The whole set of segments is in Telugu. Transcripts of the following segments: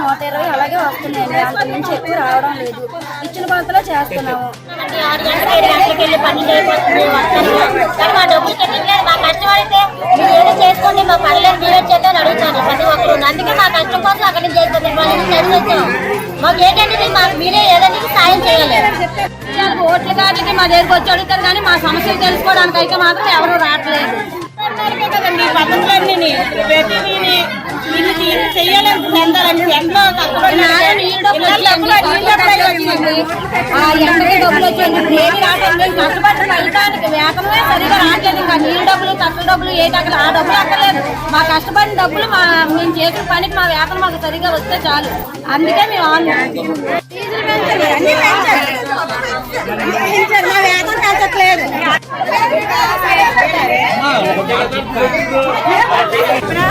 నూట ఇరవై అలాగే వస్తున్నాయండి అంత మించి ఎక్కువ రావడం లేదు ఇచ్చిన కొలతలో చేస్తున్నాము ఓట్ల కాటికి మా దగ్గరికి వచ్చి అడుగుతారు కానీ మా సమస్యలు తెలుసుకోవడానికి అయితే మాత్రం ఎవరు రావట్లేదు. కదండి పద్ధతులన్నీ ప్రతిదీ వీళ్ళు వీళ్ళు చెయ్యలేదు చెందాలని ఎంతో నాన్న నీళ్ళు డబ్బులు కష్టపడి ఫలితానికి సరిగా రావట్లేదు. ఇంకా నీళ్ళు ఏ ఆ డబ్బులు అక్కర్లేదు. మా కష్టపడిన డబ్బులు మా మేము చేసిన పనికి మా వేతనం మాకు సరిగా వస్తే చాలు. అందుకే మేము డీజిల్ పెంచాలి అన్ని పెంచాలి పెంచాలి మా వేతనం పెంచట్లేదు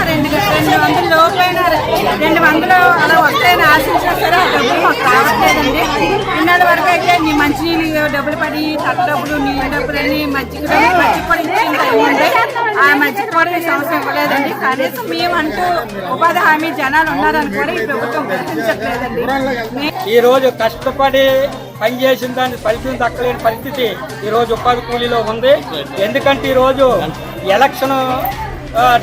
రెండు రెండు వందల లోపలైనా రెండు వందలు అలా వస్తాయని ఆశించేస్తారు ఆ డబ్బులు మాకు రావట్లేదండి. ఇన్నాళ్ళ వరకు అయితే నీ మంచినీళ్ళు డబ్బులు పడి తక్కువ డబ్బులు నీళ్ళ డబ్బులు అని మజ్జిగ మజ్జిగ పొడి ఆ మజ్జిగ కూడా ఈ సంవత్సరం ఇవ్వలేదండి. కనీసం మేమంటూ ఉపాధి హామీ జనాలు ఉన్నారని కూడా ఈ ప్రభుత్వం గుర్తించట్లేదండి. ఈ రోజు కష్టపడి పనిచేసిన దాన్ని ఫలితం దక్కలేని పరిస్థితి ఈ రోజు ఉపాధి కూలీలో ఉంది. ఎందుకంటే ఈరోజు ఎలక్షన్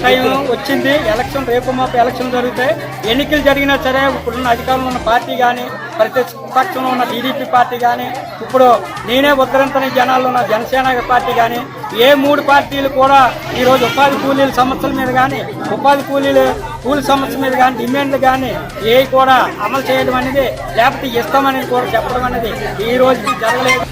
టైం వచ్చింది. ఎలక్షన్ రేపు మాపు ఎలక్షన్ జరుగుతాయి. ఎన్నికలు జరిగినా సరే ఇప్పుడున్న అధికారంలో ఉన్న పార్టీ కానీ ప్రతిపక్షంలో ఉన్న టీడీపీ పార్టీ కానీ ఇప్పుడు నేనే ఉత్తరంతని జనాల్లో ఉన్న జనసేన పార్టీ కానీ ఏ మూడు పార్టీలు కూడా ఈరోజు ఉపాధి కూలీల సమస్యల మీద కానీ ఉపాధి కూలీలు కూలి సమస్య మీద కానీ డిమాండ్లు కానీ ఏ కూడా అమలు చేయడం అనేది లేకపోతే ఇస్తామనేది కూడా చెప్పడం అనేది ఈ రోజు జరగలేదు.